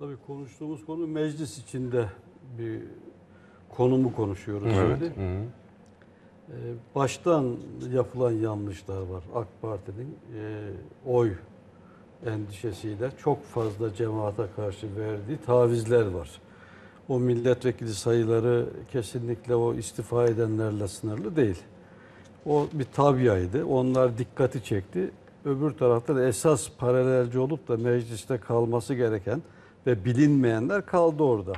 Tabii konuştuğumuz konu meclis içinde bir konumu konuşuyoruz Evet. şimdi. Hı hı. Ee, Baştan yapılan yanlışlar var. AK Parti'nin e, oy endişesiyle çok fazla cemaate karşı verdiği tavizler var. O milletvekili sayıları kesinlikle o istifa edenlerle sınırlı değil. O bir tabiaydı. Onlar dikkati çekti. Öbür tarafta da esas paralelci olup da mecliste kalması gereken ve bilinmeyenler kaldı orada.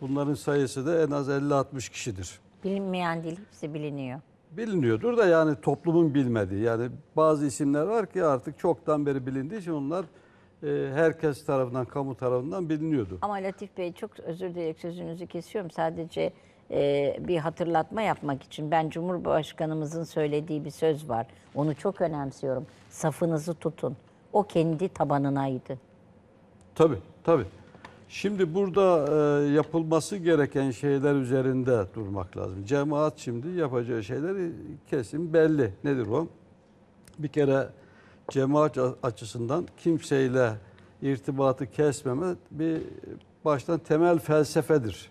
Bunların sayısı da en az 50-60 kişidir Bilinmeyen değil, hepsi biliniyor. biliniyordur da yani toplumun bilmediği yani bazı isimler var ki artık çoktan beri bilindiği için onlar e, herkes tarafından kamu tarafından biliniyordu. Ama Latif Bey çok özür dileyerek sözünüzü kesiyorum. Sadece e, bir hatırlatma yapmak için. Ben Cumhurbaşkanımızın söylediği bir söz var. Onu çok önemsiyorum. Safınızı tutun. O kendi tabanınaydı. Tabii tabii. Şimdi burada e, yapılması gereken şeyler üzerinde durmak lazım. Cemaat şimdi yapacağı şeyleri kesin belli. Nedir o? Bir kere cemaat açısından kimseyle irtibatı kesmeme bir baştan temel felsefedir.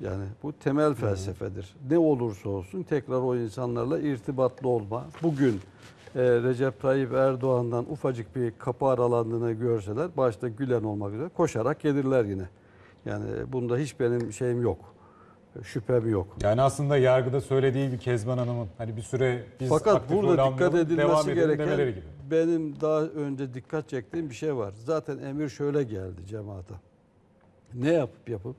Yani bu temel felsefedir. Ne olursa olsun tekrar o insanlarla irtibatlı olma. Bugün e, Recep Tayyip Erdoğan'dan ufacık bir kapı aralandığını görseler başta Gülen olmak üzere koşarak gelirler yine. Yani bunda hiç benim şeyim yok. Şüphem yok. Yani aslında yargıda söylediği bir Kezban Hanım'ın hani bir süre biz Fakat burada dikkat edilmesi gereken gibi. benim daha önce dikkat çektiğim bir şey var. Zaten emir şöyle geldi cemaate. Ne yapıp yapıp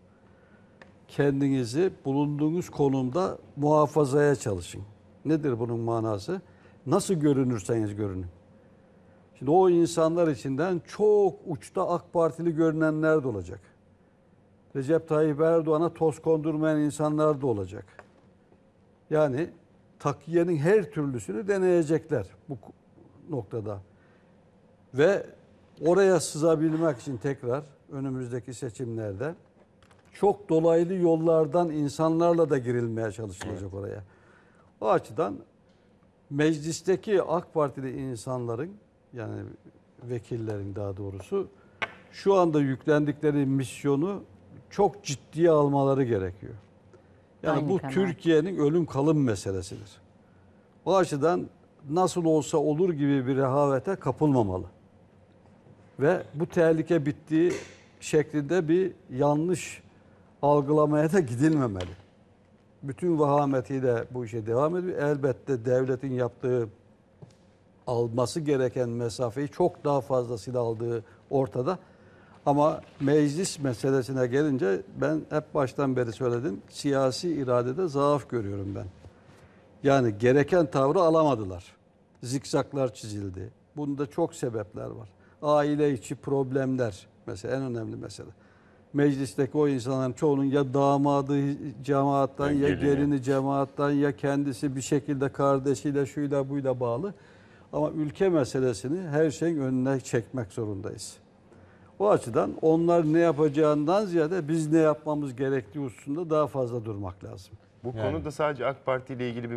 kendinizi bulunduğunuz konumda muhafazaya çalışın. Nedir bunun manası? Nasıl görünürseniz görünün. Şimdi o insanlar içinden çok uçta AK Partili görünenler de olacak. Recep Tayyip Erdoğan'a toz kondurmayan insanlar da olacak. Yani takiyenin her türlüsünü deneyecekler bu noktada. Ve oraya sızabilmek için tekrar önümüzdeki seçimlerde çok dolaylı yollardan insanlarla da girilmeye çalışılacak oraya. O açıdan meclisteki AK Partili insanların yani vekillerin daha doğrusu şu anda yüklendikleri misyonu çok ciddiye almaları gerekiyor. Yani Aynı bu. Türkiye'nin ölüm kalım meselesidir. O açıdan nasıl olsa olur gibi bir rehavete kapılmamalı. Ve bu tehlike bittiği şeklinde bir yanlış algılamaya da gidilmemeli. Bütün vahametiyle bu işe devam ediyor. Elbette devletin yaptığı alması gereken mesafeyi çok daha fazlasıyla aldığı ortada. Ama meclis meselesine gelince ben hep baştan beri söyledim. Siyasi iradede zaaf görüyorum ben. Yani gereken tavrı alamadılar. Zikzaklar çizildi. Bunda çok sebepler var. Aile içi problemler mesela en önemli mesele. Meclisteki o insanların çoğunun ya damadı cemaattan ya gelini. gelini cemaattan ya kendisi bir şekilde kardeşiyle şuyla buyla bağlı. Ama ülke meselesini her şeyin önüne çekmek zorundayız. O açıdan onlar ne yapacağından ziyade biz ne yapmamız gerektiği hususunda daha fazla durmak lazım. Bu Yani. konuda sadece AK Parti ile ilgili bir